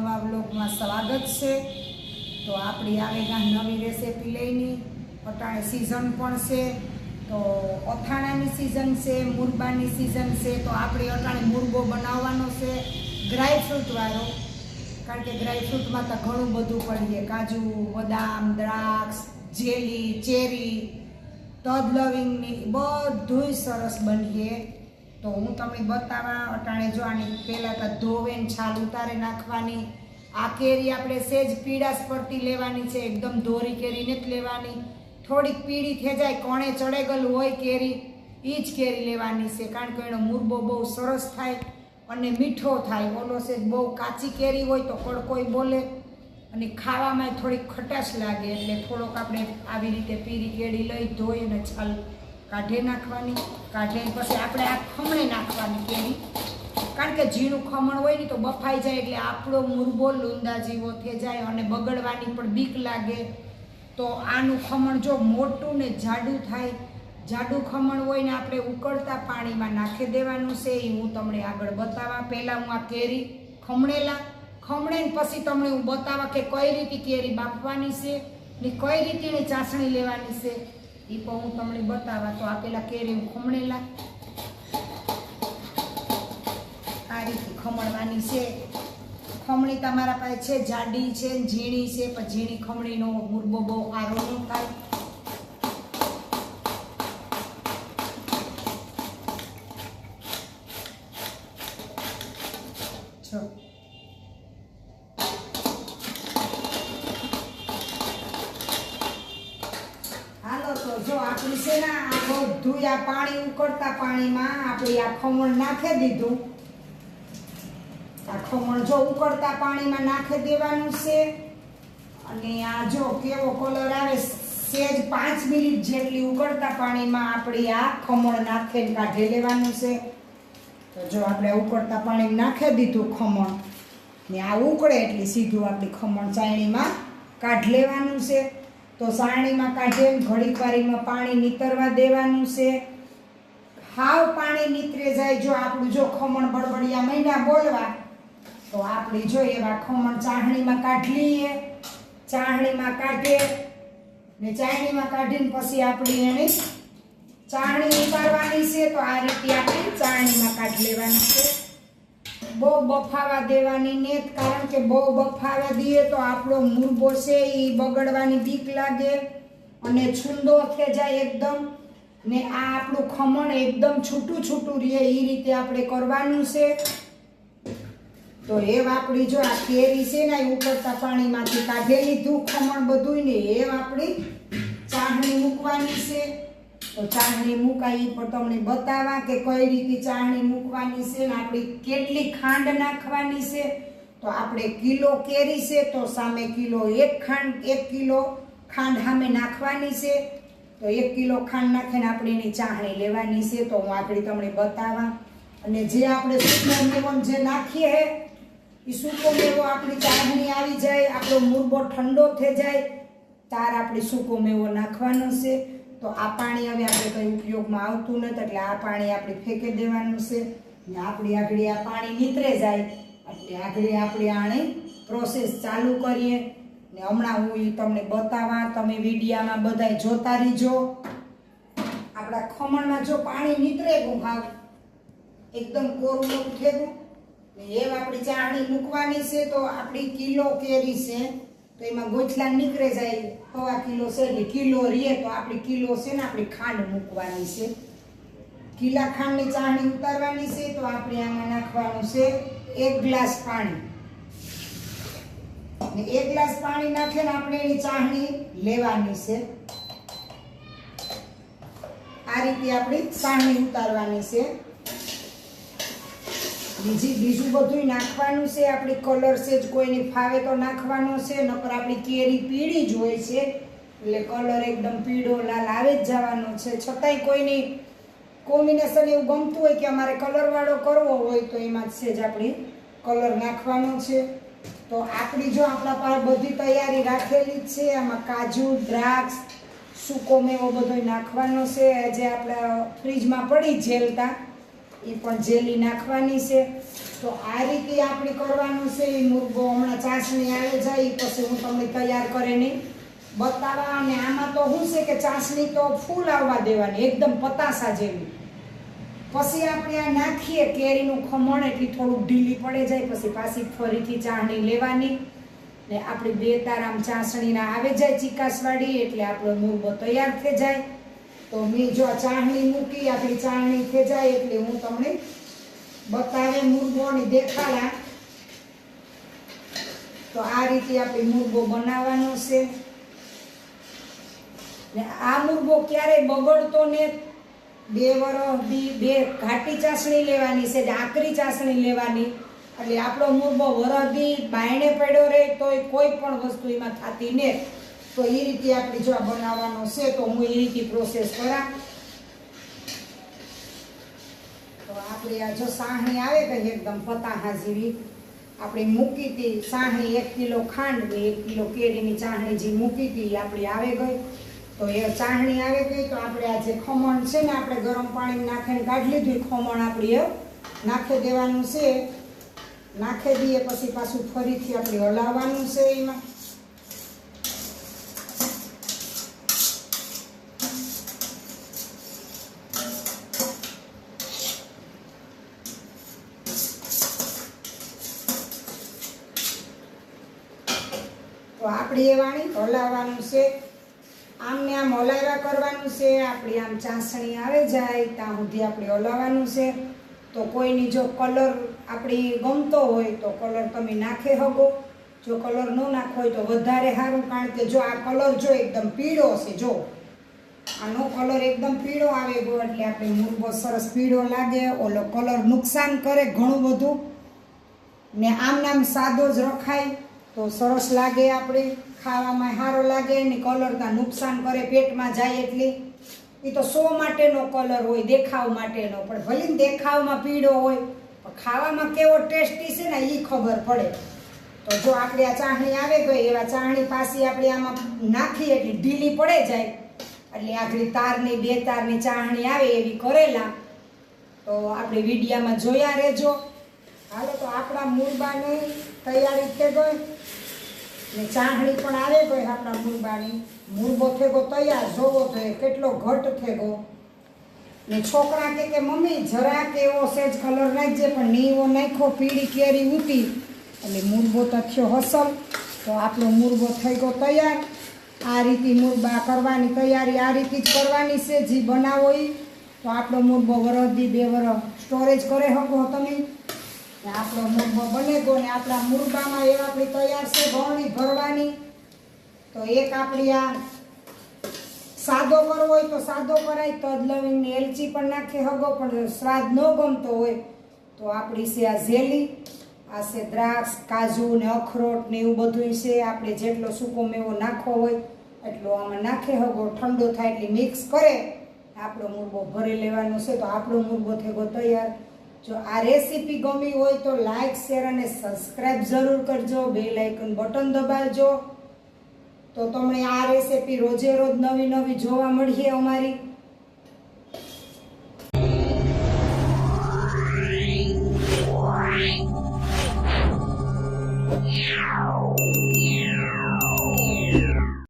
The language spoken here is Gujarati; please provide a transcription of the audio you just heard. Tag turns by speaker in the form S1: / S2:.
S1: નવા વ્લોગમાં સ્વાગત છે. તો આપણી આવે ગાં નવી રેસીપી લઈને અટાણે સિઝન પણ છે. તો અથાણાની સિઝન છે, મુરબાની સિઝન છે, તો આપણે અટાણે મુરબો બનાવવાનો છે. ડ્રાયફ્રૂટવાળો કારણ કે ડ્રાયફ્રૂટમાં તો ઘણું બધું પડી જાય કાજુ, બદામ, દ્રાક્ષ, જેલી, ચેરી, તદ લવિંગની બધુંય સરસ બનીએ. તો હું તમને બતાવવા અટાણે જો આની પહેલાં તો ધોવે ને છાલ ઉતારે નાખવાની. આ કેરી આપણે સેજ પીળાશ પડતી લેવાની છે, એકદમ ધોરી કેરી નથી લેવાની. થોડીક પીળી થઈ જાય, કોણે ગયેલું હોય કેરી એ જ કેરી લેવાની છે. કારણ કે એનો મુરબો બહુ સરસ થાય અને મીઠો થાય. ઓલો સેજ બહુ કાચી કેરી હોય તો કડકોય બોલે અને ખાવામાં થોડીક ખટાશ લાગે એટલે થોડોક આપણે આવી રીતે પીરી કેળી લઈ ધોઈ અને છાલ કાઢી નાખવાની, કાઢીને પછી આપણે આ ખમણે નાખવાની કેરી. કારણ કે ઝીણું ખમણ હોય ને તો બફાઈ જાય એટલે આપણો મુરબો લૂંદા જેવો થઈ જાય અને બગડવાની પણ બીક લાગે. તો આનું ખમણ જો મોટું ને જાડું થાય, જાડું ખમણ હોય ને આપણે ઉકળતા પાણીમાં નાખી દેવાનું છે એ હું તમને આગળ બતાવવા પહેલાં હું આ કેરી ખમણેલા ખમણે પછી તમને હું બતાવવા કે કઈ રીતે કેરી બાફવાની છે ને કઈ રીતેની ચાસણી લેવાની છે. એ પણ હું તમને બતાવવા તો આપેલા પેલા કેરી ખમણેલા. આ રીતે ખમણવાની છે. ખમણી તમારા પાસે છે, જાડી છે, ઝીણી છે, પણ ઝીણી ખમણીનો મુરબો બહુ સારો ન થાય. જો. આપણી છે ને આ બધું આ પાણી ઉકળતા પાણીમાં આપણે આ ખમણ નાખી દીધું. આ ખમણ જો ઉકળતા પાણીમાં નાખી દેવાનું છે, અને આ જો કેવો કલર આવે, સેજ પાંચ મિનિટ જેટલી ઉકળતા પાણીમાં આપણે આ ખમણ નાખીને કાઢી લેવાનું છે. તો જો આપણે ઉકળતા પાણીમાં નાખી દીધું ખમણ, ને આ ઉકળે એટલી સીધું આપણી ખમણ ચાયણીમાં કાઢી લેવાનું છે. તો સારણીમાં કાઢીને ઘડીક વારીમાં પાણી નીતરવા દેવાનું છે. હાવ પાણી નીતરે જાય, જો આપણું જો ખમણ બળબડિયા મહિના બોલવા, તો આપણે જો એવા ખમણ ચાહણીમાં કાઢી લઈએ. ચાહણીમાં કાઢીએ ને ચાહણીમાં કાઢીને પછી આપણી એને ચાહણી ઉતારવાની છે, તો આ રીતે આપણે ચાહણીમાં કાઢી લેવાની છે. બહુ બફાવા દેવાની ને કારણ કે બહુ બફાવા દઈએ તો આપણો મુરબો છે એ બગડવાની બીક લાગે અને છુંદો થઈ જાય એકદમ. ને આ આપણું ખમણ એકદમ છૂટું છૂટું રહે એ રીતે આપણે કરવાનું છે. તો એ આપણી જો, આ કેરી છે ને ઉકળતા પાણીમાંથી કાઢેલી લીધું ખમણ બધું ને, એ આપણી ચાહણી મૂકવાની છે. તો ચાહણી મુકાઈ પણ તમને બતાવવા કે કઈ રીતે ચાહણી મૂકવાની છે ને આપણી કેટલી ખાંડ નાખવાની છે. તો આપણે કિલો કેરી છે તો સામે કિલો એક ખાંડ, એક કિલો ખાંડ સામે નાખવાની છે. તો એક કિલો ખાંડ નાખીને આપણે એની ચાહણી લેવાની છે. તો હું આગળ તમને બતાવવા અને જે આપણે સૂકો મેવો જે નાખીએ હે એ સૂકો મેવો આપણી ચાહણી આવી જાય, આપણો મુરબો ઠંડો થઈ જાય. તાર આપણે સૂકો મેવો નાખવાનો છે. તો આ પાણી હવે આપણે કંઈ ઉપયોગમાં આવતું નથી, એટલે આ પાણી આપણે ફેંકી દેવાનું છે. ને આપણી આગળ આ પાણી નીતરે જાય, એટલે આગળ આપણે આને પ્રોસેસ ચાલુ કરીએ. ને હમણાં હું એ તમને બતાવવા, તમે વિડીયામાં બધાય જોતા રહીજો. આપણા ખમણમાં જો પાણી નીતરે ગુંભાવ એકદમ કોરું ઠેકું. ને એમ આપણી ચાણી મૂકવાની છે, તો આપણી કિલો કેરી છે તો એમાં ગોથલા નીકળે જાય સવા કિલો છે એટલે કિલો રીએ તો આપણી કિલો છે ને આપણી ખાંડ મૂકવાની છે. કિલા ખાંડની ચાણી ઉતારવાની છે તો આપણે આમાં નાખવાનું છે એક ગ્લાસ પાણી. ને એક ગ્લાસ પાણી નાખીને આપણે એની ચાહણી લેવાની છે. આ રીતે આપણી ચાહણી ઉતારવાની છે. બીજી બીજું બધું નાખવાનું છે. આપણી કલર છે જ કોઈને ફાવે તો નાખવાનો છે. નકર આપણી કેરી પીળી જ હોય છે. એટલે કલર એકદમ પીળો, લાલ આવે જ જવાનો છે. છતાંય કોઈની કોમ્બિનેશન એવું ગમતું હોય કે અમારે કલરવાળો કરવો હોય તો એમાં છે જ આપણી કલર નાખવાનો છે. તો આપણી જો આપણા પાસે બધી તૈયારી રાખેલી જ છે. આમાં કાજુ, દ્રાક્ષ, સૂકો મેવો બધો નાખવાનો છે. જે આપણા ફ્રીજમાં પડી જેલતા. એ પણ જેલી નાખવાની છે. તો આ રીતે આપણે કરવાનું છે. એ મુરગો હમણાં ચાસણી આવે જાય પછી હું તમને તૈયાર કરીને બતાવવા અને આમાં તો શું છે કે ચાસણી તો ફૂલ આવવા દેવાની, એકદમ પતાસા જેવી. પછી આપણે આ નાખીએ કેરીનું ખમણ, એટલી થોડુંક ઢીલી પડે જાય, પછી પાછી ફરીથી ચાસણી લેવાની. ને આપણી બે તાર આમ ચાસણીના આવે જાય ચીકાસવાળી, એટલે આપણો મુરગો તૈયાર થઈ જાય. તો મેં જો આ ચાસણી મૂકી આપણી ચાસણી થઈ એટલે હું તમને બતાવે મુરગોની દેખાડા. તો આ રીતે આપણે મુરગો બનાવવાનો છે. આ મુરગો ક્યારેય બગડતો ને બે વરસ, બી, બે ઘાટી ચાસણી લેવાની છે આકરી ચાસણી લેવાની. એટલે આપણો મુરબો વરદી બાયણે પડ્યો રહે તોય કોઈ પણ વસ્તુ એમાં થતી ને તો એ રીતે આપણે જો આ બનાવવાનો છે, તો હું એ રીતે પ્રોસેસ કરા. તો આપણે આ જો સાહણી આવે કે એકદમ પતાહા જેવી આપણે મૂકી હતી સાહણી એક કિલો ખાંડ ને એક કિલો કેરીની ચાહણી જે મૂકી હતી આપણી આવે ગઈ. તો એ ચાહણી આવે ગઈ તો આપણે આ જે ખમણ છે ને આપણે ગરમ પાણી નાખીને કાઢી લીધું ખમણ આપણે એ નાખી દેવાનું છે. નાખી દઈએ, પછી પાછું ફરીથી આપણે હલાવવાનું છે એમાં. આપણે હલાવવાનું છે. આમ ને આમ હલાવ્યા કરવાનું છે, આપણી આમ ચાસણી આવે જાય, ત્યાં સુધી આપણે હલાવવાનું છે. તો કોઈની જો કલર આપણી ગમતો હોય, તો કલર તમે નાખે હગો. જો કલર ન નાખો હોય, તો વધારે સારું, કારણ કે જો આ કલર જો એકદમ પીળો છે જો. આનો કલર એકદમ પીળો આવે ગયો એટલે આપણે મુરગો સરસ પીળો લાગે. ઓલો કલર નુકસાન કરે ઘણું બધું. ને આમ નામ સાદો જ રખાય, તો સરસ લાગે આપણે. ખાવામાં સારો લાગે ને કલર કાં નુકસાન કરે, પેટમાં જાય એટલી. એ તો શો માટેનો કલર હોય, દેખાવ માટેનો. પણ ભલે દેખાવમાં પીળો હોય, પણ ખાવામાં કેવો ટેસ્ટી છે ને એ ખબર પડે. તો જો આપણે આ ચાહણી આવે ગઈ એવા ચાહણી પાસી આપણે આમાં નાખીએ એટલે ઢીલી પડે જાય. એટલે આખરી તારની, બે તારની ચાહણી આવે એવી કરેલા. તો આપણે વિડીયામાં જોયા રહેજો. હાલો તો આપણા મૂળબાની તૈયારી થઈ ગઈ. ને ચાહણી પણ આવે તો આપણા મૂળબાની મૂળબો થેગો તૈયાર, જોવો તો એ કેટલો ઘટ થેગો. ને છોકરા કે કે, મમ્મી જરા કે એવો સેજ કલર નાખજે. પણ નીવો નાખ્યો પીળી કેરી ઉતી એટલે મૂળબો તો થયો હસલ. તો આપણો મૂળબો થઈ ગયો તૈયાર. આ રીતે મૂળબા કરવાની તૈયારી, આ રીતે જ કરવાની છે જે બનાવો એ તો આપણો મૂળબો વરસદી બે વરસ સ્ટોરેજ કરે શકો તમે. આપણો મુરબો બને ગયો ને આપણા મુરબામાં એ આપણી તૈયાર છે ગળણી ભરવાની. તો એક આપણી આ સાદો કરવો હોય તો સાદો કરાય તદ લવિંગ ને એલચી પણ નાખે હગો, પણ સ્વાદ ન ગમતો હોય તો આપણી છે આ ઝેલી, આ છે દ્રાક્ષ, કાજુ ને અખરોટ ને એવું બધું છે, આપણે જેટલો સૂકો મેવો નાખવો હોય એટલો આમાં નાખે હગો, ઠંડો થાય એટલે મિક્સ કરે. આપણો મુરબો ભરી લેવાનો છે, તો આપણો મુરબો થયો તૈયાર જો આ રેસીપી ગમી હોય તો લાઇક શેર અને સબસ્ક્રાઈબ જરૂર કરજો. બે લાઇકન બટન દબાવજો. તો તમને આ રેસીપી રોજે રોજ નવી નવી જોવા મળીએ અમારી.
S2: Meow.